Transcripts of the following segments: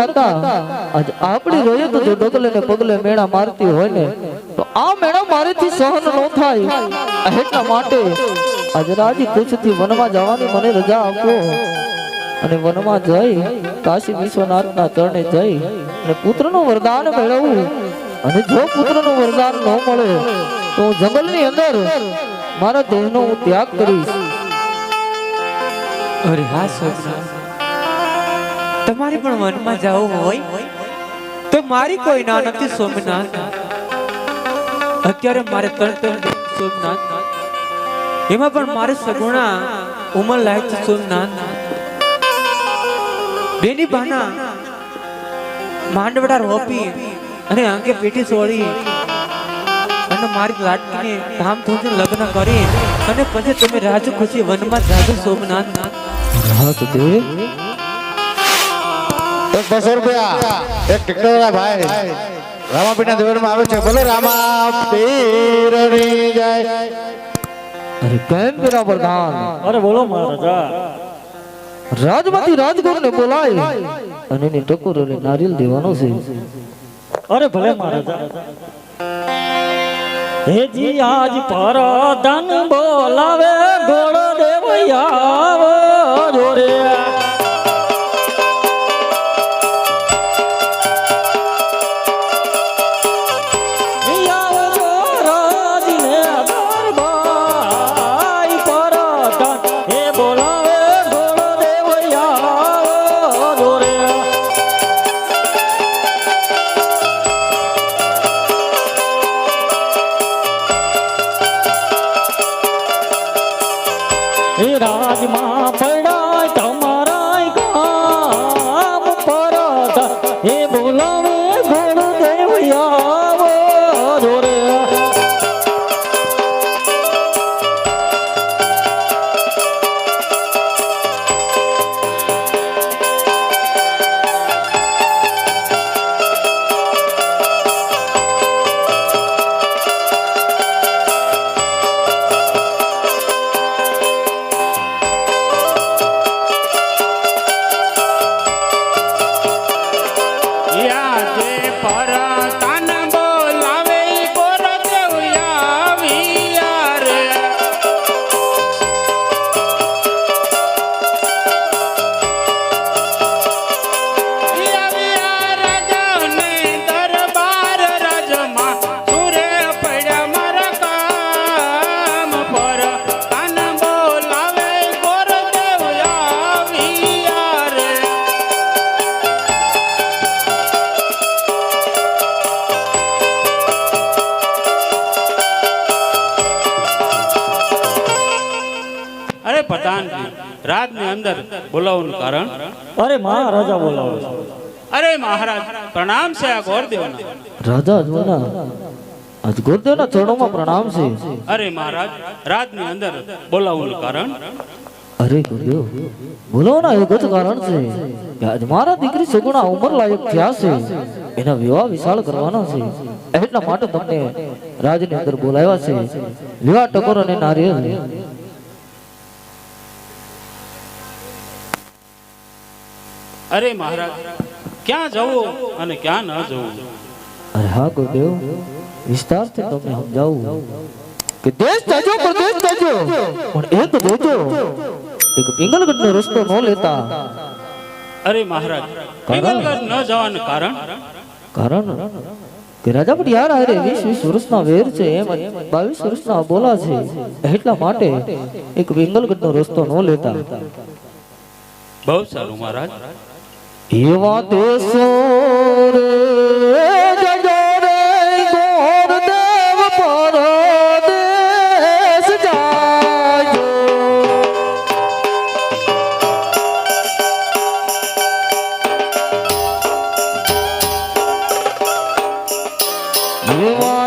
ખાતા આજ આપણી રોયત જો ડગલે ને પગલે મેળા મારતી હોય ને, તો આ મેળા મારેથી સહન ન થાય. એટલા માટે આજ રાજી કુછથી વનમાં જવાની મને રજા આપો. અને વનમાં જઈ કાશી વિશ્વનાથના ચરણે જઈ અને પુત્રનું વરદાન મેળવવું અને જો પુત્રનું વરદાન ન મળે, તો હું જંગલની અંદર મારા દેહનો હું ત્યાગ કરીશ. અરે હા સોમનાથ તમારે પણ વનમાં જવું હોય, તો મારી કોઈ ના નથી, સોમનાથ. અત્યારે મારે ત્રણ ત્રણ સોમનાથ. એમાં પણ મારે સગુણા ઉમર લાયક છે સોમનાથ. બેની બાના માંડવડા રોપી અને અંગે પેટી સોળી અને મારી લાડકીને ધામધૂમથી લગ્ન કરી અને પછી તમે રાજુ ખુશી વનમાં જાજો સોમનાથ. હાથ દેવ બસો રૂપિયા. એક ટિકટો વાળા ભાઈ. રામાપીઠના દેવળમાં આવે છે. બોલો રામા પીરની જાય. અરે કેમ પેલા વરદાન અરે બોલો મહારાજા. રાજમાંથી રાજગુરુને બોલાય. અને એની ટકોરોને નારિયેલ દેવાનો છે. અરે ભલે મહારાજા. હેજી આજ પર ધન બોલાવે ગોળ દેવયાવો જોરે આવજો અંદર બોલાવવાનું કારણ? અરે મહારાજા બોલાવો અરે મહારાજ પ્રણામ છે આ ગોરદેવના. રાજા આજ ગુરુદેવના ચરણોમાં પ્રણામ છે. અરે મહારાજ રાતની અંદર બોલાવવાનું કારણ? અરે ગુરુદેવ બોલો ના એક જ કારણ છે કે આજ મારા દીકરી સગુણા ઉંમર લાયક થયા છે. એના વિવાહ વિશાળ કરવાના છે. એટલા માટે તમને રાજની અંદર બોલાવ્યા છે. વિવાહ ટકોર અને નારિયેળ. અરે મહારાજ ક્યાં જવું અને ક્યાં ન જવું? અરે હા ગુરુદેવ વિસ્તારથી તમને સમજાવું. કે દેશ તજો પ્રદેશ તજો પણ એક જોજો એક પિંગલગઢનો રસ્તો ન લેતા. અરે મહારાજ પિંગલગઢ ન જવાનું કારણ? કારણ? કે રાજા પણ યાર અરે વીસ વીસ વર્ષના વેર છે એમ બાવીસ વર્ષના બોલા છે. એટલા માટે એક પિંગલગઢનો રસ્તો ન લેતા. બહુ સારું મહારાજ. એવા દેશો રે જજો રે ગોરદેવ પરદેશ જાજો. એવા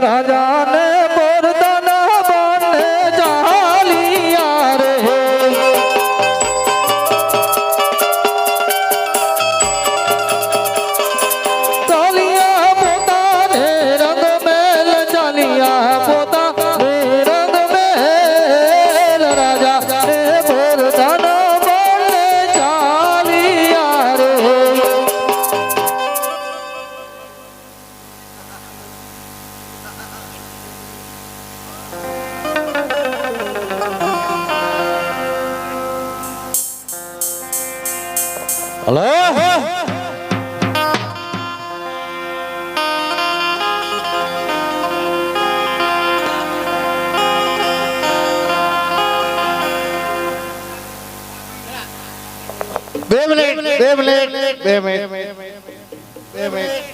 રાજાને ಅಲ್ಲ Beyblade, Beyblade, Beyblade, Beyblade.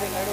Hello